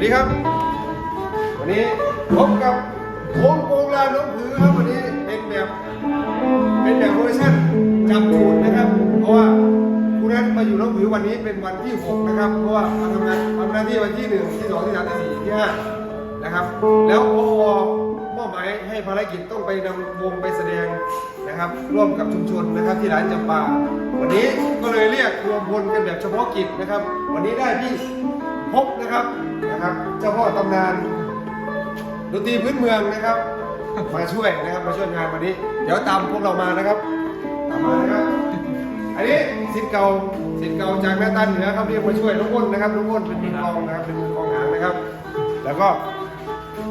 วัสดีครับ วันนี้พบกับโค้งโปงลานน้องผือครับวันนี้เป็นแบบเป็นแบบเวอร์ชันจำสูตรนะครับ เพราะว่าผู้นั้นมาอยู่น้องผือวันนี้เป็นวันที่ 6 นะครับ เพราะว่ามาทำงานทำหน้าที่วันที่ 1 ที่ 2 ที่ 3 ที่ 4 ที่ 5 นะครับ แล้วพอมอบหมายให้ภารกิจต้องไปนำวงไปแสดงนะครับ ร่วมกับชุมชนนะครับที่ร้านจำปา วันนี้ก็เลยเรียกรวมพลกันแบบเฉพาะกิจนะครับ วันนี้ได้พี่พบนะครับ นะครับ เจ้าพ่อตำนานดนตรีพื้นเมืองนะครับ มาช่วยนะครับมาช่วยงานวันนี้ เดี๋ยวตามพวกเรามานะครับตามมานะครับ อันนี้สิทธิ์เก่าสิทธิ์เก่าจากหน้าตาเหนือครับเรียกมาช่วยน้องอ้นนะครับน้องอ้นเป็นมือกลองนะครับเป็นมือกลองหางนะครับ แล้วก็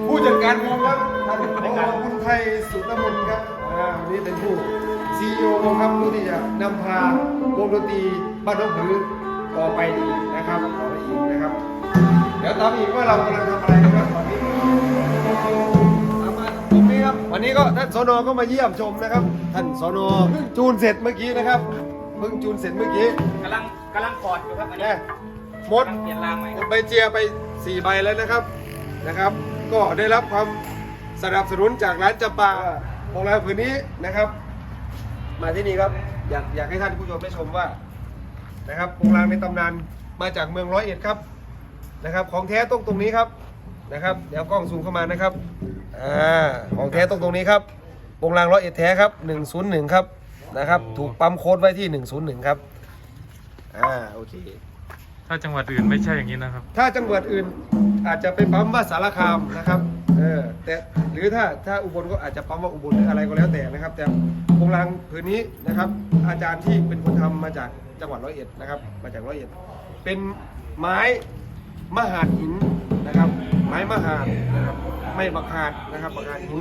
ผู้จัดการวงครับท่านพอคุณไทยสุตมนครับอ่าวันนี้เป็นผู้ซีอีโอวงครับผู้ที่จะนำพาวงดนตรีบ้านน้องผือต่อไปอีกนะครับต่อไปอีกนะครับ เดี๋ยวตามอีกว่าเรากำลังทำอะไรนะครับตอนนี้ตามมาตรงนี้ครับ วันนี้ก็ท่านสนก็มาเยี่ยมชมนะครับ ท่านสนเพิ่งจูนเสร็จเมื่อกี้นะครับเพิ่งจูนเสร็จเมื่อกี้กำลังกำลังกอดอยู่ครับอันนี้เนี่ยหมดกำลังเปลี่ยนรางใหม่หมดใบเจียไปสี่ใบแล้วนะครับนะครับ ก็ได้รับความสนับสนุนจากร้านจำปาของเราผืนนี้นะครับ มาที่นี่ครับอยากอยากให้ท่านผู้ชมได้ชมว่านะครับโรงแรมในตำนานมาจากเมืองร้อยเอ็ดครับ นะครับ ของแท้ต้องตรงนี้ครับนะครับ เดี๋ยวกล้องซูมเข้ามานะครับอ่าของแท้ต้องตรงนี้ครับโรงแรมร้อยเอ็ดแท้ครับ101ครับนะครับถูกปั๊มโค้ดไว้ที่101ครับอ่าโอเคถ้าจังหวัดอื่นไม่ใช่อย่างนี้นะครับ ถ้าจังหวัดอื่นอาจจะไปปั๊มว่าสารคามนะครับเออแต่หรือถ้าถ้าอุบลก็อาจจะปั๊มว่าอุบลหรืออะไรก็แล้วแต่นะครับ แต่โครงรางผืนนี้นะครับ อาจารย์ที่เป็นคนทำมาจากจังหวัดร้อยเอ็ดนะครับ มาจากร้อยเอ็ดเป็นไม้ มหาดหินนะครับ ไม้มหาดนะครับไม่บักหาดนะครับบักหาดหิน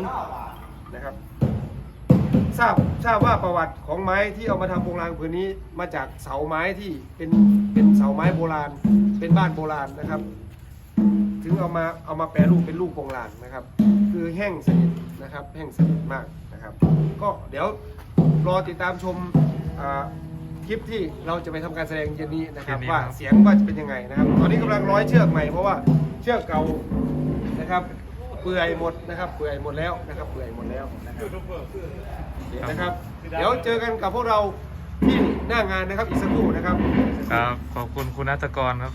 นะครับ ทราบทราบว่าประวัติของไม้ที่เอามาทำโครงรางผืนนี้มาจากเสาไม้ที่เป็นเป็นเสาไม้โบราณ เป็นบ้านโบราณนะครับ ถึงเอามาเอามาแปรรูปเป็นลูกโปรงลางนะครับ คือแห้งสนิทนะครับ แห้งสนิทมากนะครับ ก็เดี๋ยวรอติดตามชมอ่า คลิปที่เราจะไปทำการแสดงเย็นนี้นะครับเย็นนี้ว่าครับ เสียงว่าจะเป็นยังไงนะครับ ตอนนี้กำลังร้อยเชือกใหม่เพราะว่าเชือกเก่านะครับ เปื่อยหมดนะครับเปื่อยหมดแล้วนะครับเปื่อยหมดแล้วนะครับนะครับ เดี๋ยวเจอกันกับพวกเราที่หน้างานนะครับอีกสักครู่นะครับ ครับ ขอบคุณคุณนัทกรครับ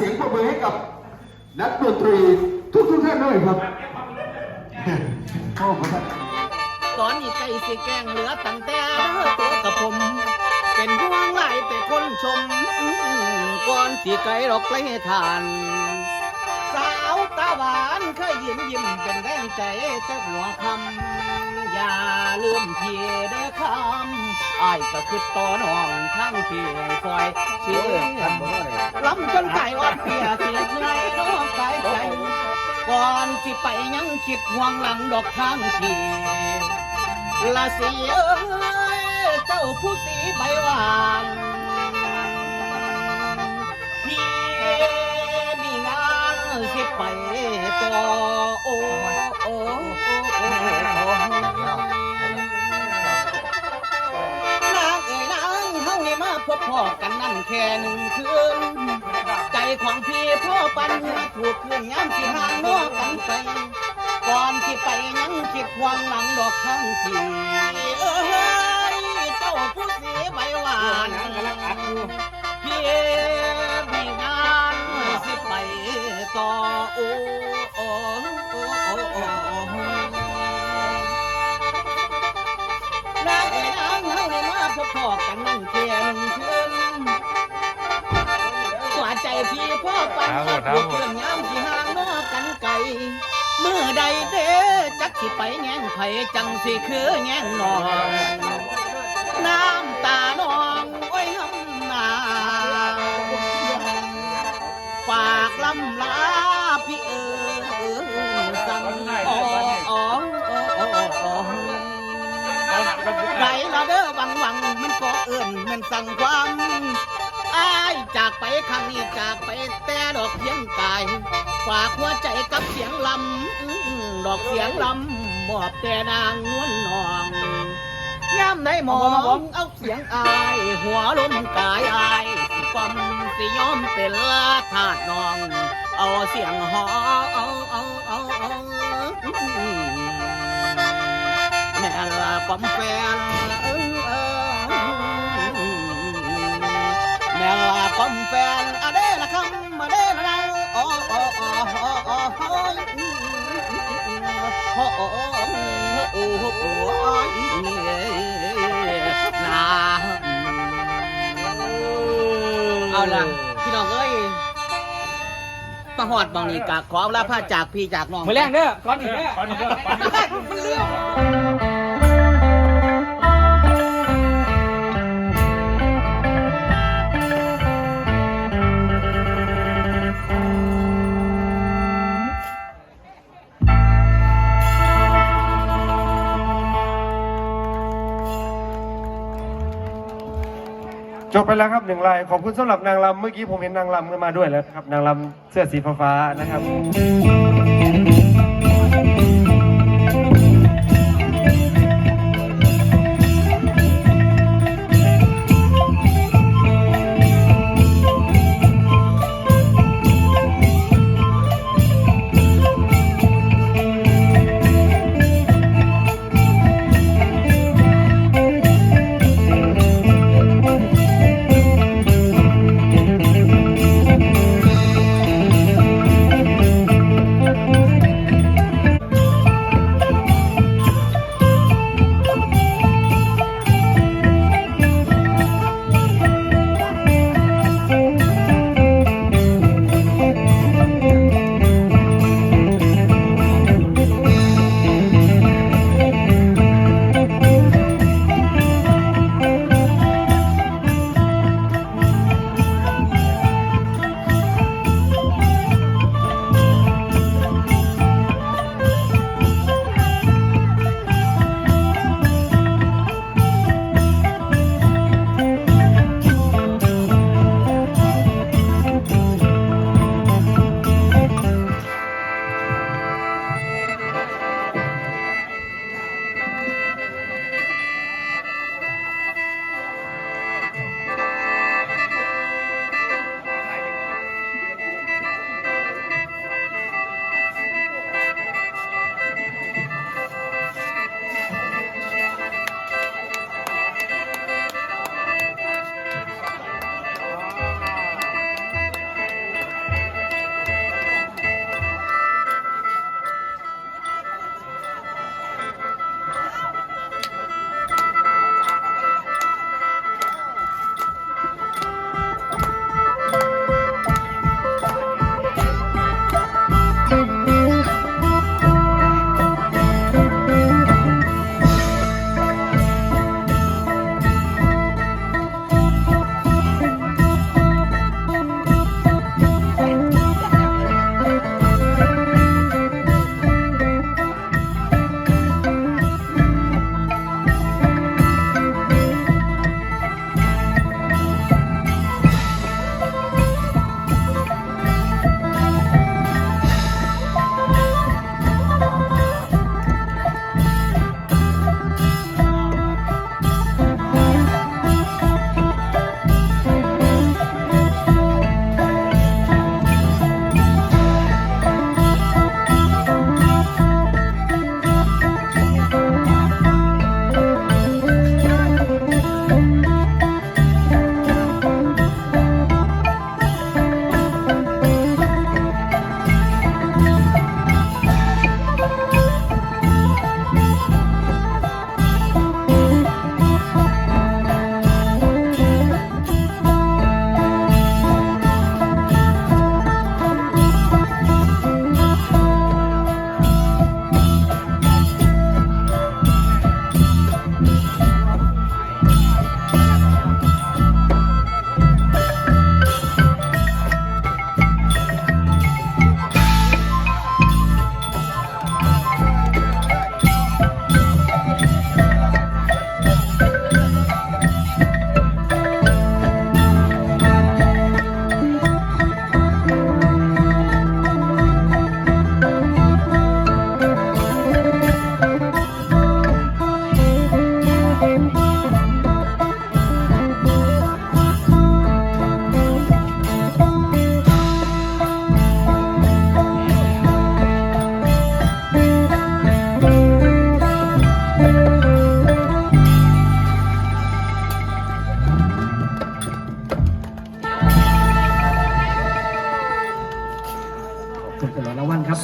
เสียงประเมินให้กับนักดนตรีทุกทุกท่านด้วยครับขอบคุณครับตอนนี้ใกล้สิแกงเหลือตั้งแต่ตัวกับผม เป็นห่วงหลายแต่คนชม ก่อนสิไกลหรอกไกลทาน ตาหวานเคยยิ้มยิ้มเป็นแรงใจเจ้าหัวคำอย่าลืมพี่เด้อคำอายก็คือต่อน้องทั้งพี่คอยเชื่อลำจนไก่อ่อนเปียเสียเหนื่อยน้องกายใจก่อนสิไปยังคิดห่วงหลังดอกทางทีละเสียเจ้าผู้สีใบหวาน ไปต่อโอ้โอ้นางเอ๋ยนางเฮานี่มาพบพ่อกันนั่นแค่หนึ่งคืน ใจของพี่พ่อปันถูกคืนย้ำสิห่างนอกกันไป ก่อนที่ไปยังคิดวังหลังดอกข้างทีเอ้ยเจ้าผู้เสียใบหวานพี่มีงาน สิไปต่อโอ้โอ้โอ้โอ้นางเอ๋ยนางเฮาได้มาพบพอกันนั่นเพียงคืนหัวใจพี่พ่อปันครับหัผมวเครื่องยามที่ห่างนอกกันไกลเมื่อใดเด้จักสิไปแง่งไผจังสิคือแง่งนองน้ำตาน้องำลาพี่เออสั่งอ๋ออ๋ออ๋อไรละเด้อหวังหวังมันก็เอื่นมันสั่งความอายจากไปครั้งนี้จากไปแต่ดอกเพียงกาย ฝากหัวใจกับเสียงลำดอกเสียงลำมอบแต่นางนวลนองย่ำในหมองเอาเสียงอาย หัวลมกายอายสิกลม สิยอมเป็นลาทาดนอง เอาเสียงหอเอาเอาเอาเอาอื้อแม่ละปอมแฟนแม่ละปอมแฟนอะเด้ละคำมาเด้ละนางโอ้โอ้โอ้โอ้โอ้โอ้ยโอ้โอ้โอ้โอ้นา เอาล่ะพี่น้องเอ้ยมาหอดบางนี้กะขอลาพาจากพี่จากน้อง มือแรงเด้อก่อนอีกเด้อก่อนอีกเด้อก่ จบไปแล้วครับหนึ่งลายขอบคุณสำหรับนางรำเมื่อกี้ผมเห็นนางรำกันมาด้วยแล้วครับ นางรำเสื้อสีฟ้าๆนะครับ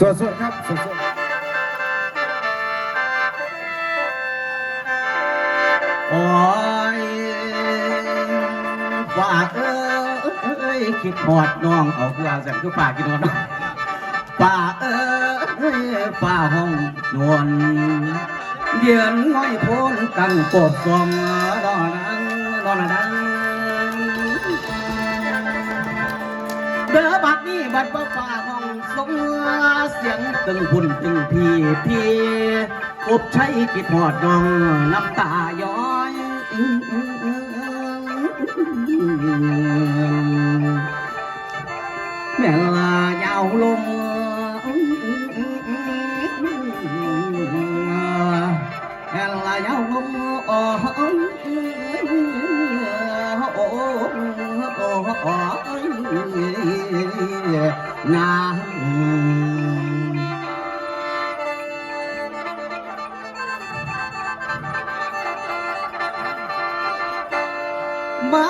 สดๆครับสดโอ้ยฝากเอ้ยคิดหอดน้องเอาคือว่าแสนคือฝากกินหอน้องฝากเอ้ยฝาห้องนวลเดือนน้อยพ้นกังปบกองดอนังดอนังเด้อบัดนี้บัดบ่ฟ้า สงเสียงตึงพุ่นตึงพี่พี่อบใช้กิดหอดน้องน้ำตาย้อยแม่ลายาวลงแม่ลายาวลงโอ้โอ้โอ้โอ้นาง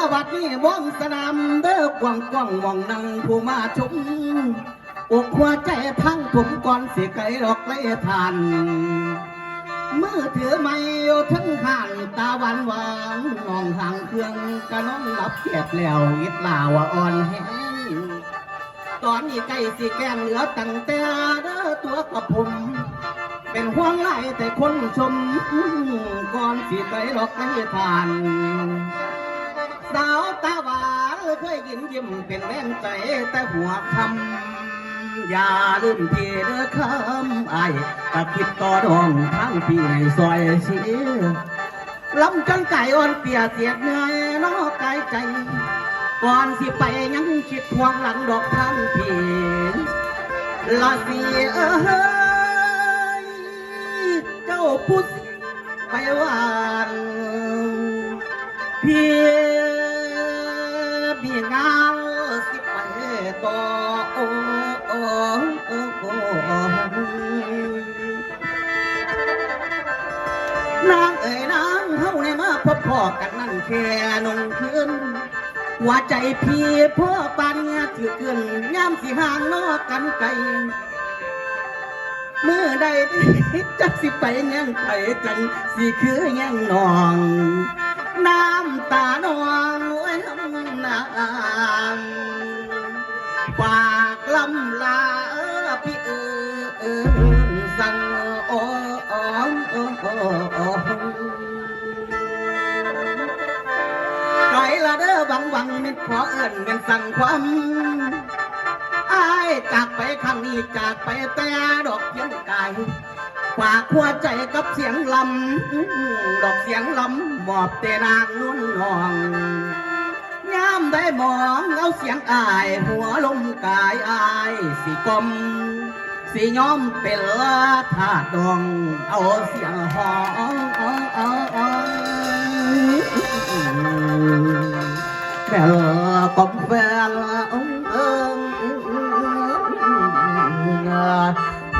มาวัดนี้ว่องสนามเด้อกว้างกว้างว่องนั่งผู้มาชมอกหัวใจทั้งผมก่อนสิไก่ดอกไล่ทานมือถือไม่โยทั้งหันตาหวานหวานนองห่างเครื่องกะน้องหลับแก็บแล้วยิดลาว่าอ่อนแห้งตอนนี้ใกล้สิแก้มเหลือตั้งแต่เด้อตัวกับผม เป็นห่วงไหลแต่คนชมก่อนสิไปหลอกให้ทาน สาวตาหวานเคยยิ้มยิ้มเป็นแรงใจแต่หัวคำอย่าลืมพี่เด้อคำไอ้ตะคิดต่อดองทั้งพี่ให้ซอยเชียลำจนไก่อ่อนเปียเสียดเหนื่อยนอกกายใจก่อนสิไปยังคิดห่วงหลังดอกทางพี่ละเสียเอ้ยเจ้าพุทธไปวานพี่ กันนั่นแค่นงคืนหัวใจพี่พ่อปันถือเกินย่ำสิห่างนอกกันไกลเมื่อใดจักสิไปยังไปจังสิคือยังนอง น้ำตานองไว้ทำนางฝากลำลาพี่เออเออสั่งโอ้โอ้โอ้ ระวังบังมิดขอเอื่นเป็นสั่งความอายจากไปครั้งนี้จากไปแต่ดอกเพียงกายฝากหัวใจกับเสียงลำ ดอกเสียงลำมอบแต่นางนุ่นนองยามได้มองเอาเสียงอาย หัวลมกายอายสิกลมสิย้อมเป็นละธาดอง เอาเสียงห้อง แม่กบแฟน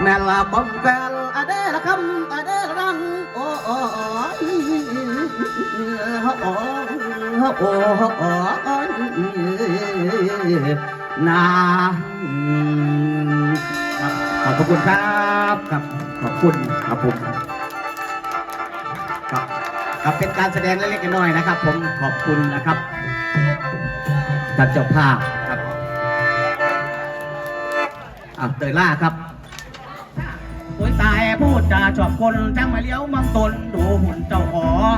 แม่ละกบแฟนอะเดละคำอะเดลรังโอ้โอ้โอ้โอ้โอ้นาครับขอบคุณครับครับขอบคุณครับผมครับครับเป็นการแสดงเล็กๆน้อยๆนะครับ ผมขอบคุณนะครับ ท่านเจ้าภาพครับอะเตยล่าครับโอ้ยตายพูดจาชอบคนจังมาเลี้ยวมังตนดูหุ่นเจ้าของ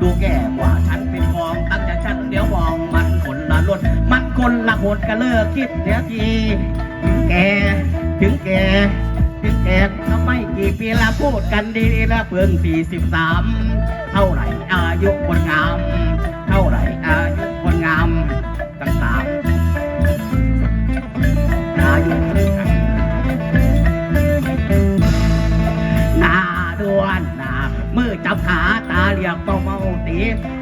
ดูแก่กว่าฉันเป็นของตั้งแต่ฉันเดี๋ยวมองมันคนละรถมันคนละหดก็เลิกคิดเสียทีถึงแก่ถึงแก่ถึงแก่ทำไมกี่ปีละพูดกันดีๆแล้วเพิ่งสี่สิบสามเท่าไหร่อายุคนงาม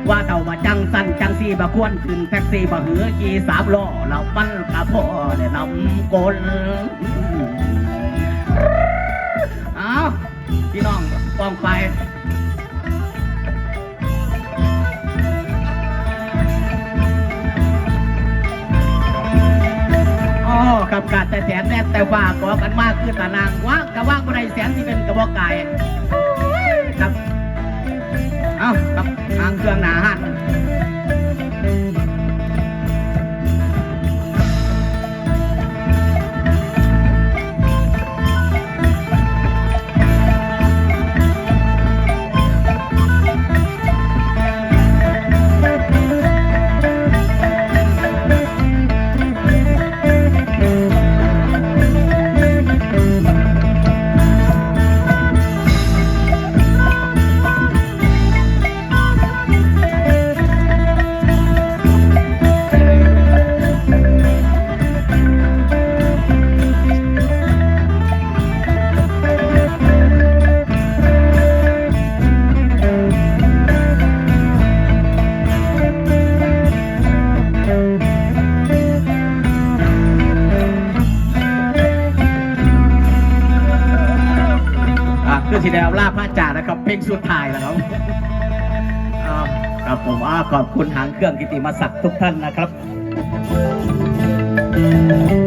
ว่าเต่าว่าจังสันจังสีบะควรขึ้นแท็กซี่บะหือขี่สามล้อเราปั้นกระพ่อเลยนำกลเอาพี่น้องกองไปอ๋อขับกาสแต่แสนแน่แต่ว่าขอกันมากคือตานางว่างกะว่างบ่ไดแสนที่เป็นกระบอกไก่ครับ อาครับทางเครื่องหนาหัน กับเพลงสุดท้ายแล้วครับครับผมอขอบคุณหางเครื่องกิติมศักดิ์ทุกท่านนะครับ Thank you.